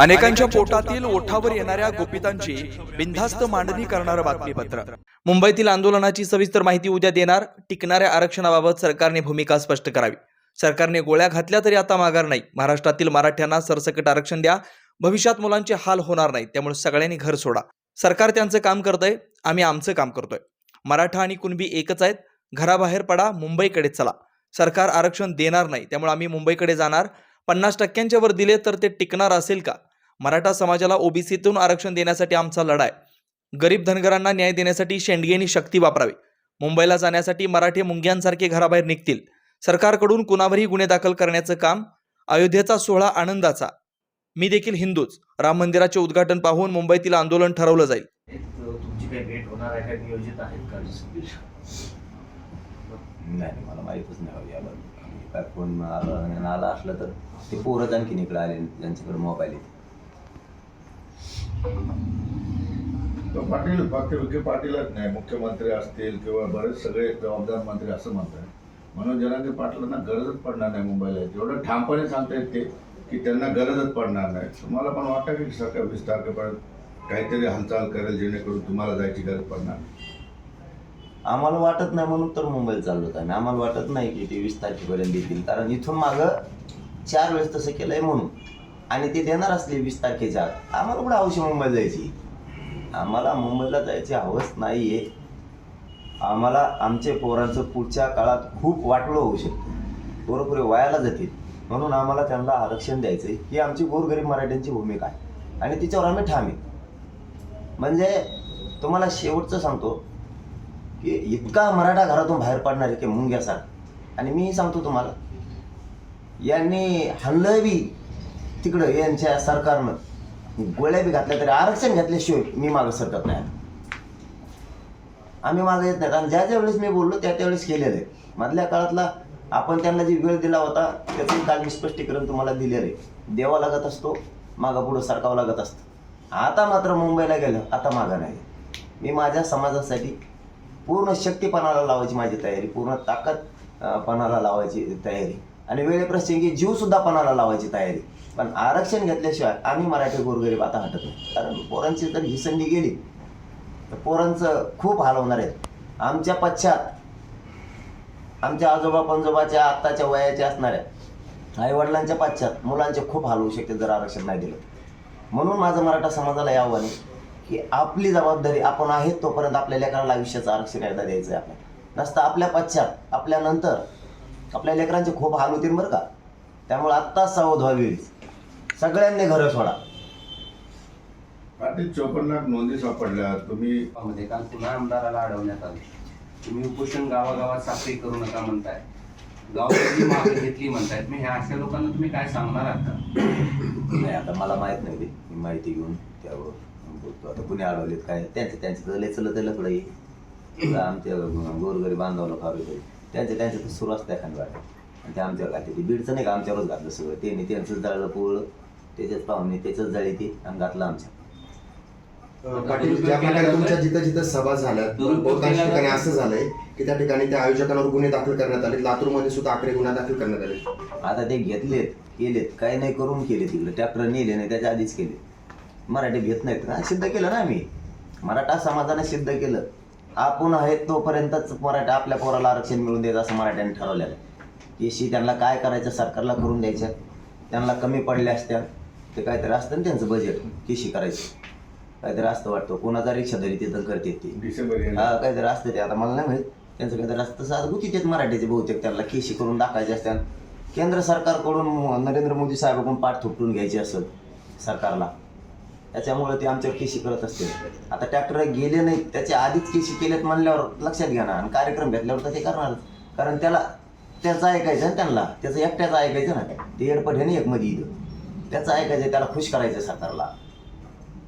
अनेकांच्या पोटातील ओठावर येणाऱ्या गोपितांची बिनधास्त मांडणी करणारं बातमीपत्र. मुंबईतील आंदोलनाची सविस्तर माहिती उद्या देणार. टिकणाऱ्या आरक्षणाबाबत सरकारने भूमिका स्पष्ट करावी. सरकारने गोळ्या घातल्या तरी आता माघार नाही. महाराष्ट्रातील मराठ्यांना सरसकट आरक्षण द्या. भविष्यात मुलांचे हाल होणार नाहीत त्यामुळे सगळ्यांनी घर सोडा. सरकार त्यांचं काम करतंय. आम्ही आमचं काम करतोय. मराठा आणि कुणबी एकच आहेत. घराबाहेर पडा. मुंबईकडे चला. सरकार आरक्षण देणार नाही. त्यामुळे आम्ही मुंबईकडे जाणार. पन्नास टक्क्यांच्या वर दिले तर ते टिकणार असेल का? मराठा समाजाला ओबीसीतून आरक्षण देण्यासाठी आमचा लढा आहे गरीब धनगरांना न्याय देण्यासाठी शेंडगेंनी शक्ती वापरावी. मुंबईला जाण्यासाठी मराठी मुंग्यांसारखे घराबाहेर निघतील. सरकारकडून कुणावरही गुन्हे दाखल करण्याचं काम अयोध्येचा सोहळा आनंदाचा. मी देखील हिंदूच. राम मंदिराचे उद्घाटन पाहून मुंबईतील आंदोलन ठरवलं जाईल. एक तुमची काही भेट होणार आहे का? नियोजित आहेत का? नाही मला माहीतच नाही काय फोन आला आला असलं तर ते पोरच आणखीन इकडे आले त्यांच्याकडे मोबाईल आहे तो पाटील फक्त विखे पाटीलच नाही मुख्यमंत्री असतील किंवा बरेच सगळे जबाबदार मंत्री असं म्हणतात. म्हणून जनांगे पाटलांना गरजच पडणार नाही मुंबईला. एवढं ठामपणे सांगता येते की त्यांना गरजच पडणार नाही. तुम्हाला पण वाटतं की सरकार वीस तारखेपर्यंत काहीतरी हालचाल करेल जेणेकरून तुम्हाला जायची गरज पडणार नाही? आम्हाला वाटत नाही म्हणून तर मुंबईत चाललो होतो आम्ही. आम्हाला वाटत नाही की ते वीस तारखेपर्यंत देतील कारण इथून मागं चार वेळेस तसं केलं आहे म्हणून. आणि ते देणार असले वीस तारखेच्या आत. आम्हाला कुठं हवशी मुंबईला जायची? आम्हाला मुंबईला जायची हवस नाही आहे आम्हाला आमच्या पोरांचं पुढच्या काळात खूप वाटलं होऊ शकतं. पोरं पुरे वायाला जातील. म्हणून आम्हाला त्यांना आरक्षण द्यायचं आहे ही आमची गोरगरीब मराठ्यांची भूमिका आहे. आणि तिच्यावर आम्ही ठाम आहे. म्हणजे तुम्हाला शेवटचं सांगतो की इतका मराठा घरातून बाहेर पडणार आहे की मुंग्यासारखा. आणि मी सांगतो तुम्हाला. यांनी हल्लं बी तिकडं यांच्या सरकारनं गोळ्या बी घातल्या तरी आरक्षण घातल्याशिवाय मी मागं सरकत नाही. आम्ही मागं येत नाहीत. आणि ज्या ज्या वेळेस मी बोललो त्या त्यावेळेस केलेलं आहे. मधल्या काळातला आपण त्यांना जी वेळ दिला होता त्याचं काल मी स्पष्टीकरण तुम्हाला दिलेलं आहे. देवा लागत असतो मागं पुढं सरकावं लागत असतं. आता मात्र मुंबईला गेलं आता मागं नाही. मी माझ्या समाजासाठी पूर्ण शक्तीपणाला लावायची माझी तयारी पूर्ण ताकद पणाला लावायची तयारी. आणि वेळेप्रसंगी जीवसुद्धा पणाला लावायची तयारी. पण आरक्षण घेतल्याशिवाय आम्ही मराठी गोरगरीब आता हटत नाही. कारण पोरांची जर ही संधी गेली तर पोरांचं खूप हाल होणार आहेत. आमच्या पश्चात आमच्या आजोबा पंजोबाच्या आत्ताच्या वयाच्या असणाऱ्या आईवडिलांच्या पश्चात मुलांचे खूप हाल होऊ शकते जर आरक्षण नाही दिलं. म्हणून माझं मराठा समाजाला यावं आहे की आपली जबाबदारी आपण आहेत तोपर्यंत आपल्या लेकराला आयुष्याचं आरक्षण एकदा द्यायचं आहे आपल्याला. नसतं आपल्या पश्चात आपल्यानंतर आपल्या लेकरांचे खूप हाल होतील बरं का. त्यामुळे आत्ताच सावध व्हावी. सगळ्यांनी घरं सोडा. पाटील चोपन्न लाख नोंदी सापडल्या. तुम्ही मध्ये काल पुन्हा आमदाराला अडवण्यात आले. तुम्ही उपोषण गावागावात साखळी करू नका म्हणताय. गावाची मागणी घेतली म्हणतायत मी ह्या अशा लोकांना तुम्ही काय सांगणार आहात का नाही आता मला माहीत नाही ते मी माहिती घेऊन त्यावर बोलतो. आता कुणी अडवलेत काय? त्यांचं त्यांचं तर लय चलं त्याला थोडं ये आमच्या गोरगरी बांधवलं खावे त्यांचं त्यांचं तर सुरू असतं एखाद्या वाटत आणि ते आमच्यावर घातले. ते बीडचं नाही का? आमच्यावरच घातलं सगळं. त्यांनी त्यांचंच जाळलं पोळलं. त्याच्याच पाहुणे त्याच्याच जाळी ते घातलं आमच्या. पाटील ज्या प्रकारे तुमच्या जिथं जिथं सभा झाल्या बहुतांश ठिकाणी असं झालंय की त्या ठिकाणी त्या आयोजकांवर गुन्हे दाखल करण्यात आले लातूरमध्ये सुद्धा आकडे गुन्हा दाखल करण्यात आले आता ते घेतलेत केलेत. काही नाही करून केले तिकडे. ट्रॅक्टर नेले नाही त्याच्या आधीच केले मराठी घेत नाहीत. ना सिद्ध केलं ना आम्ही. मराठा समाजाने सिद्ध केलं. आपण आहेत तोपर्यंतच मराठा आपल्या पोराला आरक्षण मिळून द्यायचं असं मराठ्याने ठरवलेलं आहे. एशी त्यांना काय करायचं सरकारला करून द्यायचं? त्यांना कमी पडल्या असत्या. ते काहीतरी असतं ना त्यांचं बजेट केशी करायचं. काहीतरी असतं वाटतं कोणाचा रिक्षा धरी तिथं करते ते. डिसेंबर हा काहीतरी असतं ते. आता मला नाही माहीत त्यांचं काहीतरी असतं तसं आता गुतीत मराठीचे बहुतेक त्यांना केशी करून टाकायचे असतात केंद्र सरकारकडून नरेंद्र मोदी साहेबाकडून पाठ थोपटून घ्यायची असेल सरकारला. त्याच्यामुळे ते आमच्यावर केशी करत असते. आता ट्रॅक्टर गेले नाहीत त्याच्या आधीच केशी केलेत म्हणल्यावर लक्षात घ्या ना आणि कार्यक्रम घेतल्यावर तर ते करणारच कारण त्याला त्याचं ऐकायचं ना त्यांना त्याचं एकट्याचं ऐकायचं ना. ते एडपट आहे ना एक मध्ये इथं. त्याचं ऐकायचं त्याला खुश करायचं सरकारला.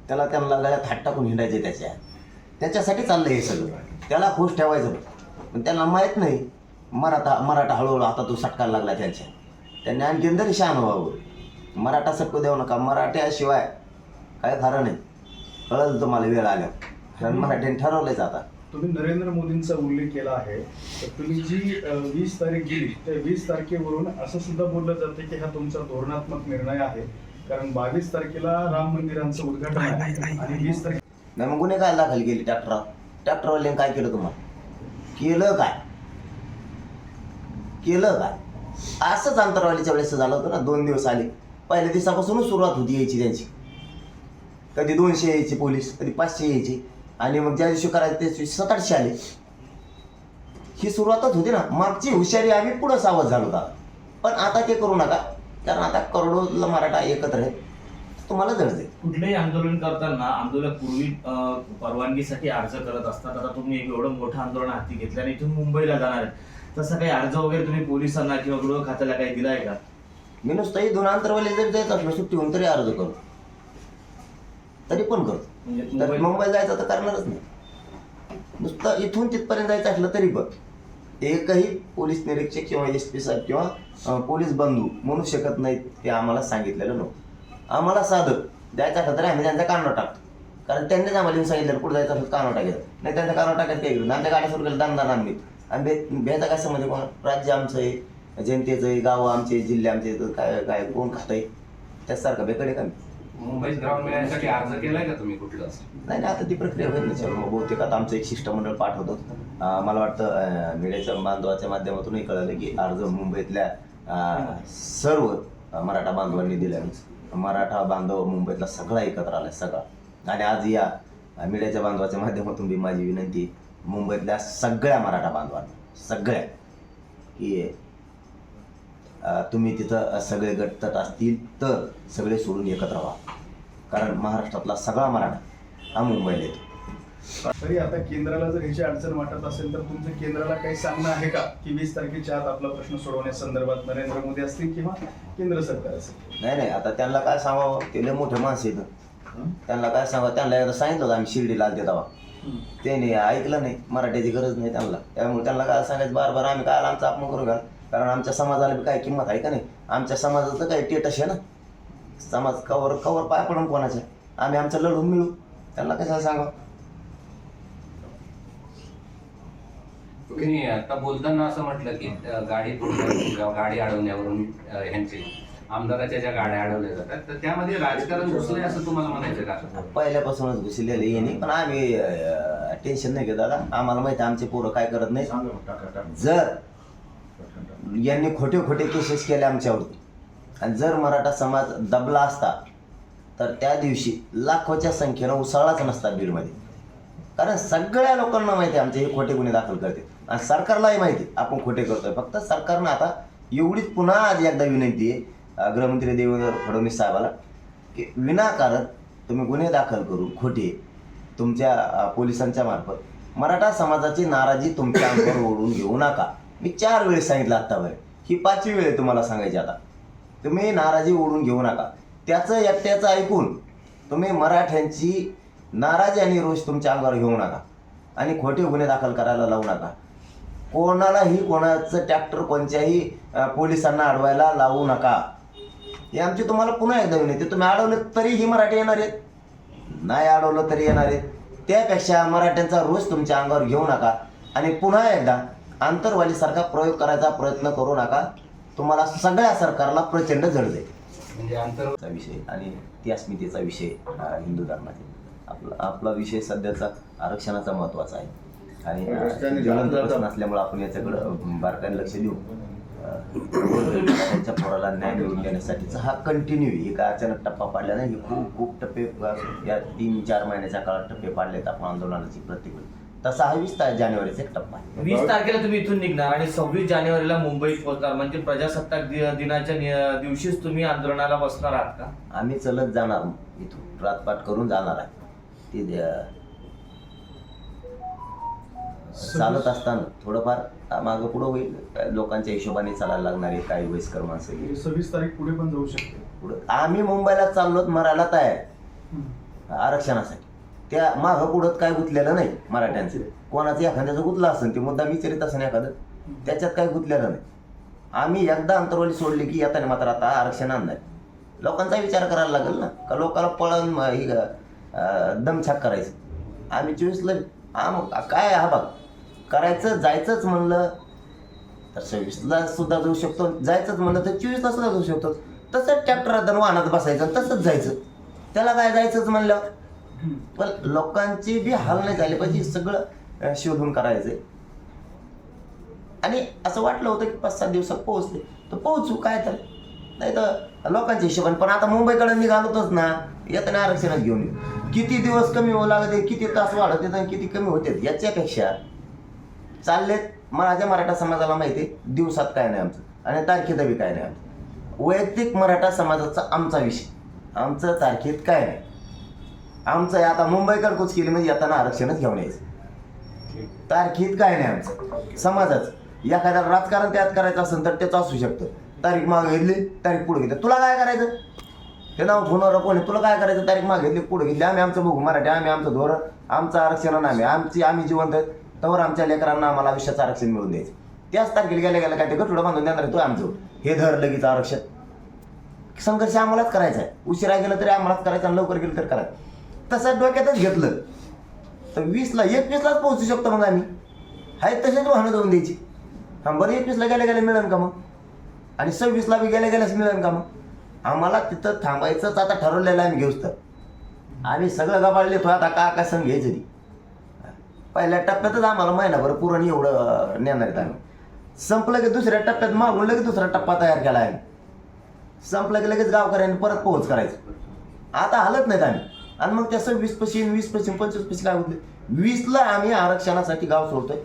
त्याला त्यांना गळ्यात हात टाकून हिंडायचे त्याच्या. त्याच्यासाठी चाललं हे सगळं. त्याला खुश ठेवायचं. पण त्यांना माहीत नाही मराठा मराठा हळूहळू आता तो सटकायला लागला त्यांच्या. त्यांनी आणखीन तरी शान व्हावं. मराठा सटकू देऊ नका. मराठ्याशिवाय काय खरं नाही. कळलं तुम्हाला वेळ आल्या कारण मराठ्याने ठरवलंच आता. तुम्ही नरेंद्र मोदींचा उल्लेख केला आहे तर तुम्ही जी वीस तारीख दिली त्या वीस तारखेवरून असं सुद्धा बोललं जातं की हा तुमचा धोरणात्मक निर्णय आहे. कारण बावीस तारखेला राम मंदिरांचं उद्घाटन आहे. आणि वीस तारखेला नाही मग गुन्हे काय दाखल केले ट्रॅक्टर? ट्रॅक्टरवाल्याने काय केलं तुम्हाला? केलं काय? केलं काय? असंच अंतरवालीच्या वेळेस झालं होतं ना दोन दिवस आले. पहिल्या दिवसापासूनच सुरुवात होती यायची त्यांची. कधी दोनशे यायचे पोलीस कधी पाचशे यायचे. आणि मग ज्या दिवशी करायचे त्या दिवशी आठशे आले. ही सुरुवातच होती ना. मागची हुशारी आम्ही पुढं सावध झालो होता. पण आता ते करू नका. कारण आता करोडो मराठा एकत्र आहे तुम्हाला जळते कुठलंही आंदोलन करताना आंदोलक पूर्वी अं, परवानगीसाठी अर्ज करत असतात. आता तुम्ही एवढं मोठं आंदोलन हाती घेतलं आणि इथून मुंबईला जाणार आहे तसं काही अर्ज वगैरे तुम्ही पोलिसांना किंवा गृह खात्याला काही दिलाय का? मी नुसतंही दोन अंतरवाले जरी जायचं असलं सुट्टी होऊन तरी अर्ज करू. तरी पण करतो. तर मुंबईत मुंबईला जायचं तर करणारच नाही. नुसतं इथून तिथपर्यंत जायचं असलं तरी पण एकही पोलीस निरीक्षक किंवा एस पी साहेब किंवा पोलीस बंधू म्हणू शकत नाहीत ते आम्हाला सांगितलेलं नव्हतं. आम्हाला साधं जायचं असलं तरी आम्ही त्यांच्या कानावर टाकतो. कारण त्यांनीच आम्हाला येऊन सांगितलं कुठं जायचं असलं कानावर टाकायचं नाही त्यांच्या कानावर टाकायचं काही गरज नाही. आमच्या गाड्या सुरू केलं दान दान आम्ही आणि भे भेजा काय समजे कोण? राज्य आमचं आहे जनतेचं आहे गावं आमचे जिल्हे आमचे तर काय काय कोण खातंय त्यासारखं बेकडे का मुंबईत ग्राउंड मिळण्यासाठी अर्ज केलाय का तुम्ही कुठलं? नाही नाही आता ती प्रक्रिया होईल सर. मग बहुतेक आता आमचं एक शिष्टमंडळ पाठवतो. मला वाटतं मीडियाच्या बांधवाच्या माध्यमातूनही कळालं की अर्ज मुंबईतल्या सर्व मराठा बांधवांनी दिले मराठा बांधव मुंबईतला सगळा एकत्र आलाय सगळा. आणि आज या मीडियाच्या बांधवाच्या माध्यमातून बी माझी विनंती मुंबईतल्या सगळ्या मराठा बांधवांना सगळ्या की तुम्ही तिथं सगळे गटतट असतील तर सगळे सोडून एकत्र व्हा. कारण महाराष्ट्रातला सगळा मराठा हा मुंबईला येतो. तरी आता केंद्राला जर ह्याची अडचण वाटत असेल तर तुमचं केंद्राला काही सांगणं आहे का? की वीस तारखेच्या आत आपला प्रश्न सोडवण्यासंदर्भात नरेंद्र मोदी असतील किंवा केंद्र सरकार असेल? नाही नाही. आता त्यांना काय सांगावं? ते लय मोठे माणसं येतं त्यांना काय सांगावं? त्यांना एकदा सांगितलं होतं आम्ही शिर्डीला आलते तेव्हा त्याने ऐकलं नाही. मराठीची गरज नाही त्यांना. त्यामुळे त्यांना काय सांगायचं? बार बार आम्ही काय आमचा अपमान करू घाल कारण आमच्या समाजाला बी काय किंमत आहे का नाही? आमच्या समाजाचं काही टेटस आहे ना. समाज कवर कवर पाय पडून कोणाच्या? आम्ही आमचं लढून मिळू. त्यांना सांगावं? तुम्ही आता बोलताना असं म्हटलं की गाडी गाडी अडवण्यावरून अ, ह्यांचे आमदाराच्या ज्या गाड्या अडवल्या जातात तर त्यामध्ये राजकारण घुसलंय असं तुम्हाला म्हणायचं का? पहिल्यापासूनच घुसलेले येणे पण आम्ही टेन्शन नाही घेत दादा. आम्हाला माहिती आहे आमचे पोरं काय करत नाही सांगा टाका टाका. जर. यांनी खोटे खोटे केसेस केले आमच्यावरती आणि जर मराठा समाज दबला असता तर त्या दिवशी लाखोच्या संख्येनं उसळलाच नसता बीडमध्ये. कारण सगळ्या लोकांना माहिती आहे आमचे हे खोटे गुन्हे दाखल करते. आणि सरकारलाही माहिती आहे आपण खोटे करतोय. फक्त सरकारनं आता एवढीच पुन्हा आज एकदा विनंती आहे गृहमंत्री देवेंद्र फडणवीस साहेबाला की विनाकारण तुम्ही गुन्हे दाखल करून खोटे तुमच्या पोलिसांच्या मार्फत मराठा समाजाची नाराजी तुमच्या अंगावर ओढून घेऊ नका. मी चार वेळेस सांगितलं आत्तावर ही पाचवी वेळ तुम्हाला सांगायची आता. तुम्ही नाराजी ओढून घेऊ नका. त्याचं एकट्याचं ऐकून तुम्ही मराठ्यांची नाराजी आणि रोष तुमच्या अंगावर घेऊ नका. आणि खोटे गुन्हे दाखल करायला लावू नका. कोणालाही कोणाचं ट्रॅक्टर कोणत्याही पोलिसांना अडवायला लावू नका. हे आमची तुम्हाला पुन्हा एकदा विनंती तुम्ही अडवलं तरीही मराठी येणार आहेत. नाही अडवलं तरी येणार आहेत. त्यापेक्षा मराठ्यांचा रोष तुमच्या अंगावर घेऊ नका. आणि पुन्हा एकदा आंतरवालीसारखा प्रयोग करायचा प्रयत्न करू नका. तुम्हाला सगळ्या सरकारला प्रचंड जड जाईल. म्हणजे आंतर चा विषय आणि ती अस्मितेचा विषय हिंदू धर्माचे आपला आपला विषय सध्याचा आरक्षणाचा महत्त्वाचा आहे. आणि प्रश्न असल्यामुळे आपण याच्याकडं बारकाईने लक्ष देऊ. त्यांच्या पोराला न्याय मिळवून देण्यासाठीचा हा कंटिन्यू हे काय अचानक टप्पा पाडला नाही हे खूप खूप टप्पे या तीन चार महिन्याच्या काळात टप्पे पाडलेत आपण आंदोलनाची प्रत्येक वेळी तसा हा वीस तारीख जानेवारीचा एक टप्पा. आहे वीस तारखेला तुम्ही इथून निघणार आणि सव्वीस जानेवारीला मुंबईत पोहोचणार. म्हणजे प्रजासत्ताक दि- दिनाच्या नि- दिवशीच तुम्ही आंदोलनाला बसणार आहात का? आम्ही चलत जाणार इथून. रातपाट करून जाणार आहे. ते द्या- चालत असताना थोडंफार मागं पुढं होईल. लोकांच्या हिशोबाने चालायला लागणार आहे. काही वयस्कर माणसं येईल. सव्वीस तारीख पुढे पण जाऊ शकते. पुढं आम्ही मुंबईला चाललोत मरायला तयार. आरक्षणासाठी. त्या मागं पुढं काय गुंतलेलं नाही मराठ्यांचं. कोणाचं एखाद्याचं गुंतलं असेल ते मुद्दा विचारित असेल एखादं त्याच्यात काय गुंतलेलं नाही. आम्ही एकदा अंतरवली सोडली की येताना मात्र आता आरक्षण आणणार. लोकांचा विचार करायला लागेल ना का लोकांना पळण ही दमछाक करायचं. आम्ही चोवीसला आम काय हा बघ करायचं जायचंच म्हणलं तर सव्वीसला सुद्धा जाऊ शकतो. जायचंच म्हणलं तर चोवीसला सुद्धा जाऊ शकतो. तसंच ट्रॅक्टर वाहनात बसायचं तसंच जायचं. त्याला काय जायचंच म्हणलं? पण लोकांची बी हाल नाही झाले पाहिजे सगळं शोधून करायचंय आणि असं वाटलं होतं की पाच सात दिवसात पोहोचले. तर पोहोचू काय तर. नाही तर लोकांच्या हिशोबाने पण आता मुंबईकडे निघालोतच ना येताना आरक्षणात घेऊन येऊ. किती दिवस कमी होऊ लागते किती तास वाढत येतात आणि किती कमी होते याच्यापेक्षा चाललेत माझ्या मराठा समाजाला माहिती आहे दिवसात काय नाही आमचं आणि तारखेत बी काय नाही आमचं. वैयक्तिक मराठा समाजाचा आमचा विषय. आमचं तारखेत काय नाही. आमचं आता मुंबईकर कुच केली म्हणजे येताना आरक्षणच घेऊन यायचं. तारखेत काय नाही आमचं. समाजाच. एखाद्याला राजकारण त्यात करायचं असेल तर त्याचं असू शकतं. तारीख मागे घेतली तारीख पुढे घेतली. तुला काय करायचं? हे नाव फोनवर कोणी? तुला काय करायचं? तारीख मागे घेतली पुढे घेतली. आम्ही आमचं बघू मराठी आम्ही आमचं धोरण आमचं आरक्षण आम्ही आमची आम्ही जिवंत तवर आमच्या लेकरांना आम्हाला आयुष्याचं आरक्षण मिळून द्यायचं. त्याच तारखेला गेल्या गेल्या काय ते गठुडं बांधून देणार तू आमचं. हे धर लगेच आरक्षण. संघर्ष आम्हालाच करायचा आहे. उशिरा गेलं तरी आम्हालाच करायचं आणि लवकर गेलं तर करायचं. तसं डोक्यातच घेतलं. तर वीसला एकवीसलाच पोहोचू शकतो मग आम्ही. हाय तसेच वाहनं जाऊन द्यायची. हां बरं एकवीसला गेल्या गेल्या मिळेल का मग? आणि सव्वीसला बी गेल्या गेल्याच मिळेल का मग? आम्हाला तिथं थांबायचंच आता ठरवलेलं आहे आम्ही घेऊच तर आम्ही सगळं गबाळले तो आता का काय संघ घ्यायचं ती. पहिल्या टप्प्यातच आम्हाला महिनाभर पुरण एवढं नेणार आहेत आम्ही. संपलं की दुसऱ्या टप्प्यात मागून लगेच दुसरा टप्पा तयार केला आहे संपलं की लगेच गावकऱ्यांनी परत पोहोच करायचं. आता हलत नाहीत आम्ही. आणि मग त्याचं वीस पश्चिम वीस पश्चिम पंचवीस पश्चिम काय होते वीसला आम्ही आरक्षणासाठी गाव सोडतोय.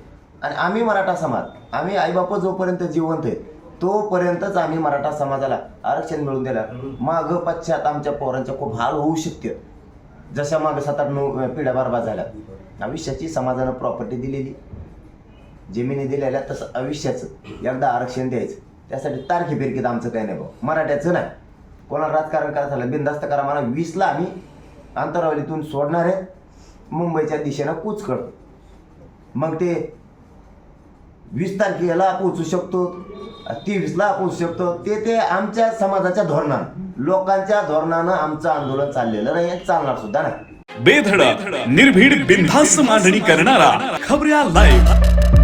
आणि आम्ही मराठा समाज आम्ही आईबाप जोपर्यंत जिवंत आहेत तोपर्यंतच आम्ही मराठा समाजाला आरक्षण मिळून देणार माग पश्चात आमच्या पोरांच्या खूप हाल होऊ शकते. जशा मागे सात आठ नऊ पिढ्या बरबाद झाल्या. आयुष्याची समाजानं प्रॉपर्टी दिलेली. जमिनी दिलेल्या तसं आयुष्याचं एकदा आरक्षण द्यायचं. त्यासाठी तारखे फिरकीत आमचं काही नाही भाऊ. मराठ्याचं नाही. कोणाला राजकारण करायचं झालं बिंदास्त करा मला वीसला आम्ही अंतरावलीतून सोडणार आहे मुंबईच्या दिशेनं कूच करतो मग ते वीस तारखेला पोचू शकतो तेवीसला पोचू शकतो. ते ते आमच्या समाजाच्या धोरणानं लोकांच्या धोरणानं आमचं आंदोलन चाललेलं नाही चालणार सुद्धा नाही. बेधडक निर्भीड बिनधास्त मांडणी करणारा खबऱ्या लाईव्ह